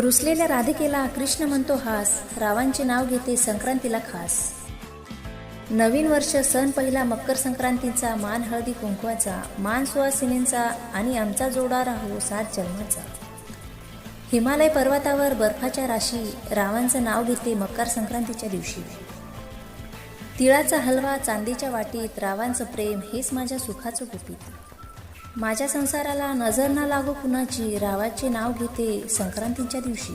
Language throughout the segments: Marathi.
रुसलेल्या राधिकेला कृष्ण म्हणतो हास रावांचे नाव घेते संक्रांतीला खास. नवीन वर्ष सण पहिला मकर संक्रांतीचा मान हळदी कुंकवाचा मान सुवासिनींचा आणि आमचा जोडा राहू सात जन्माचा. हिमालय पर्वतावर बर्फाच्या राशी रावांचं नाव घेते मकर संक्रांतीच्या दिवशी. तिळाचा हलवा चांदीच्या वाटीत रावांचं प्रेम हेच माझ्या सुखाचं गुपित. माझ्या संसाराला नजर ना लागू कुणाची रावाचे नाव घेते संक्रांतीच्या दिवशी.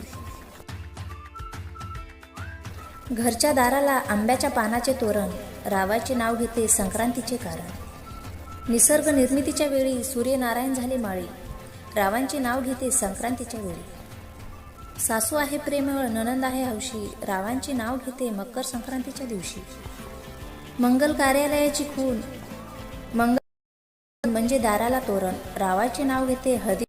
घरच्या दाराला आंब्याच्या पानाचे तोरण रावाचे नाव घेते संक्रांतीचे कारण. निसर्ग निर्मितीच्या वेळी सूर्यनारायण झाले माळी रावांचे नाव घेते संक्रांतीच्या वेळी. सासू आहे प्रेमळ ननंद आहे हौशी रावांचे नाव घेते मकर संक्रांतीच्या दिवशी. मंगल कार्यालयाची खून मंगल म्हणजे दाराला तोरण. रावाचे नाव घेते हदी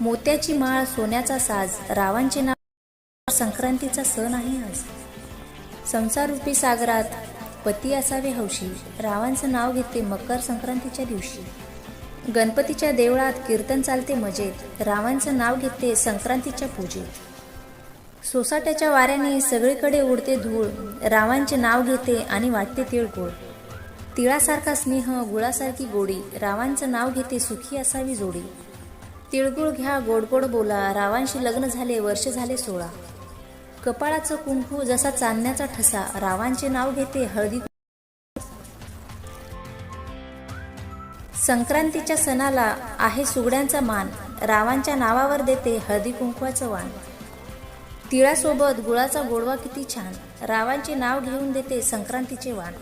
मोत्याची माळ सोन्याचा साज. रावांचे नाव संक्रांतीचा सण आहे आज. संसाररूपी सागरात पती असावे हौशी. रावांचं नाव घेते मकर संक्रांतीच्या दिवशी. गणपतीच्या देवळात कीर्तन चालते मजेत. रावांचं नाव घेते संक्रांतीच्या पूजेत. सोसाट्याच्या वाऱ्याने सगळीकडे उडते धूळ. रावांचे नाव घेते आणि वाटते तिळगुळ. तिळासारखा स्नेह गुळासारखी गोडी रावांचं नाव घेते सुखी असावी जोडी. तिळगुळ घ्या गोड गोड बोला रावांशी लग्न झाले वर्ष झाले सोळा. कपाळाचं कुंकू जसा चांदण्याचा ठसा रावांचे नाव घेते हळदी संक्रांतीच्या सणाला आहे सुगड्यांचा मान रावांच्या नावावर देते हळदी कुंकवाचं वाण. तिळासोबत गुळाचा गोडवा किती छान रावांचे नाव घेऊन देते संक्रांतीचे वाण.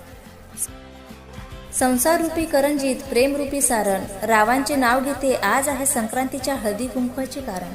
संसाररूपी करंजीत प्रेमरूपी सारण. रावांचे नाव घेते आज आहे संक्रांतीच्या हळदी कुंकवाचे कारण.